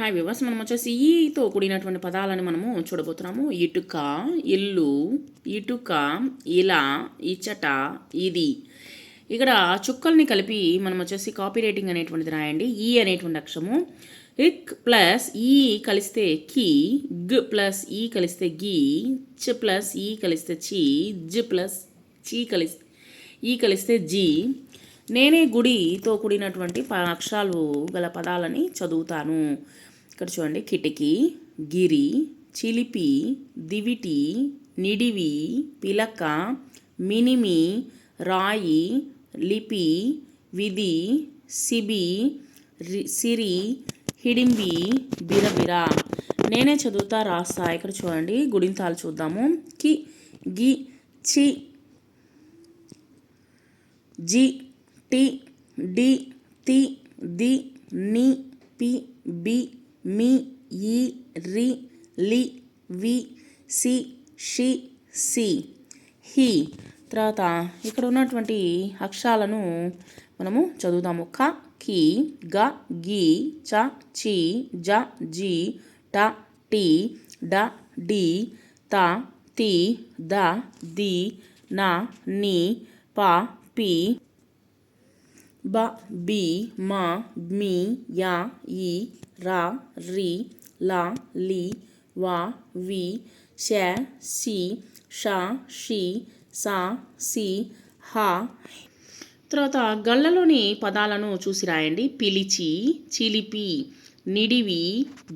Hi viewers మనం వచ్చేసి ఈతో కూడినటువంటి పదాలను మనము చూడబోతున్నాము. ఇటుక ఇల్లు ఇటుక ఇలా ఇచ్చట ఇది. ఇక్కడ చుక్కల్ని కలిపి మనం వచ్చేసి కాపీ రైటింగ్ అనేటువంటిది రాయండి. ఈ అనేటువంటి అక్షరము. ఇక్ ప్లస్ ఈ కలిస్తే కి గ్ ప్లస్ ఈ కలిస్తే గీ చ్ ప్లస్ ఈ కలిస్తే చి జ్ ప్లస్ చీ కలిస్తే ఈ కలిస్తే జీ. నేనే గుడితో కూడినటువంటి అక్షరాలు గల పదాలని చదువుతాను. ఇక్కడ చూడండి. కిటికీ గిరి చిలిపి దివిటి నిడివి పిలక మినిమి రాయి లిపి విధి సిబి రి- సిరి హిడింబి బిరబిర. నేనే చదువుతా రాస్తా. ఇక్కడ చూడండి. గుడింతాలు చూద్దాము. కి గి చి జి టి డి తి ది ని పి బి మీ ఈ రి లి వి సి షి సి. హి. తర్వాత ఇక్కడ ఉన్నటువంటి అక్షరాలను మనము చదువుదాము. క కి గ గి చ చి జ జి ట టి డ డి త తి ద ది న ని ప పి బ బి మా మీ యా ఈ రా రి లా లి వా వి ష సి ష షి సా సి హ. తర్వాత గళ్ళలోని పదాలను చూసి రాయండి. పిలిచి చిలిపి నిడివి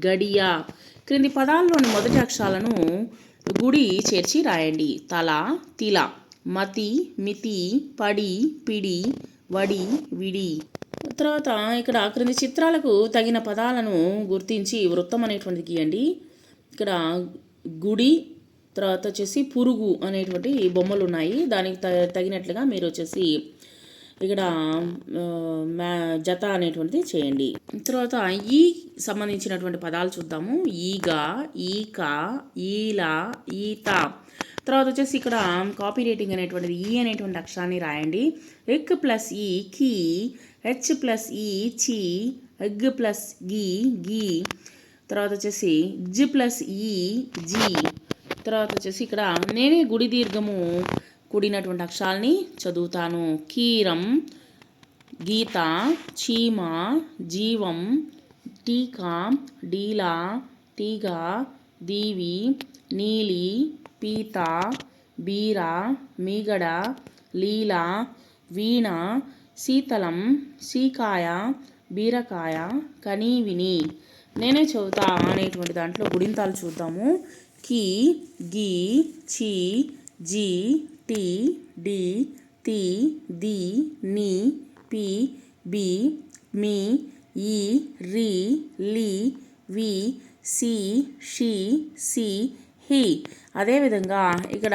గడియ. క్రింది పదాల్లోని మొదటి అక్షరాలను గుడి చేర్చి రాయండి. తల తిల మతి మితి పడి పిడి వడి విడి. తర్వాత ఇక్కడ క్రింది చిత్రాలకు తగిన పదాలను గుర్తించి వృత్తం అనేటువంటిది గీయండి. ఇక్కడ గుడి తర్వాత వచ్చేసి పురుగు అనేటువంటి బొమ్మలు ఉన్నాయి దానికి తగినట్లుగా మీరు వచ్చేసి ఇక్కడ మ్యా జత అనేటువంటిది చేయండి. తర్వాత ఈ సంబంధించినటువంటి పదాలు చూద్దాము. ఈగ ఈక ఈలా ఈత. తర్వాత వచ్చేసి ఇక్కడ కాపీ రేటింగ్ అనేటువంటిది ఈ అనేటువంటి అక్షరాన్ని రాయండి. ఎక్ ప్లస్ ఈ కీ హెచ్ ప్లస్ ఈ చి ఎగ్ ప్లస్ గీ గీ తర్వాత వచ్చేసి జి ప్లస్ ఈ జీ తర్వాత వచ్చేసి ఇక్కడ నేనే గుడి దీర్ఘము కూడినటువంటి అక్షరాల్ని చదువుతాను. కీరం గీత చీమ జీవం టీకా డీలా తీగ దీవి నీలి పీత బీర మీగడ లీల వీణ శీతలం సీకాయ బీరకాయ కనీవిని. నేనే చదువుతా అనేటువంటి దాంట్లో గుడింతాలు చూద్దాము. కి గి చి జి టి డి తి ది ని పి బి మీ ఈ రి లి వి సి షి సి హి అదేవిధంగా ఇక్కడ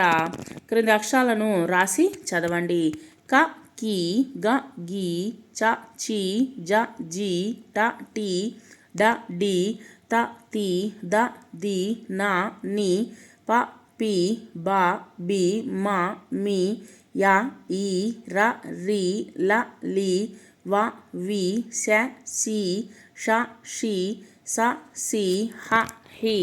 క్రింది అక్షరాలను రాసి చదవండి. క కి గ గి చ చి జ జి ట టి డ డి త తి ద ది న ని ప పి బ బి మ మీ య ఈ ర రి ల లి వ వి శ సి ష షి స సి హ హి.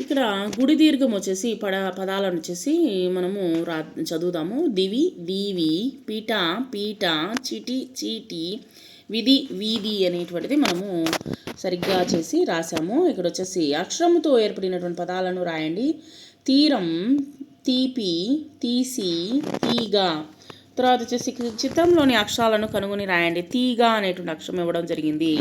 ఇక్కడ గుడి దీర్ఘం వచ్చేసి పడ పదాలను వచ్చేసి మనము రా చదువుదాము. దివి దీవి పీట పీట చిటి చీటి విధి వీధి అనేటువంటిది మనము సరిగ్గా చేసి రాసాము ఇక్కడ వచ్చేసి అక్షరముతో ఏర్పడినటువంటి పదాలను రాయండి. తీరం తీపి తీసి తీగ. తర్వాత వచ్చేసి చిత్రంలోని అక్షరాలను కనుగొని రాయండి. తీగ అనేటువంటి అక్షరం ఇవ్వడం జరిగింది.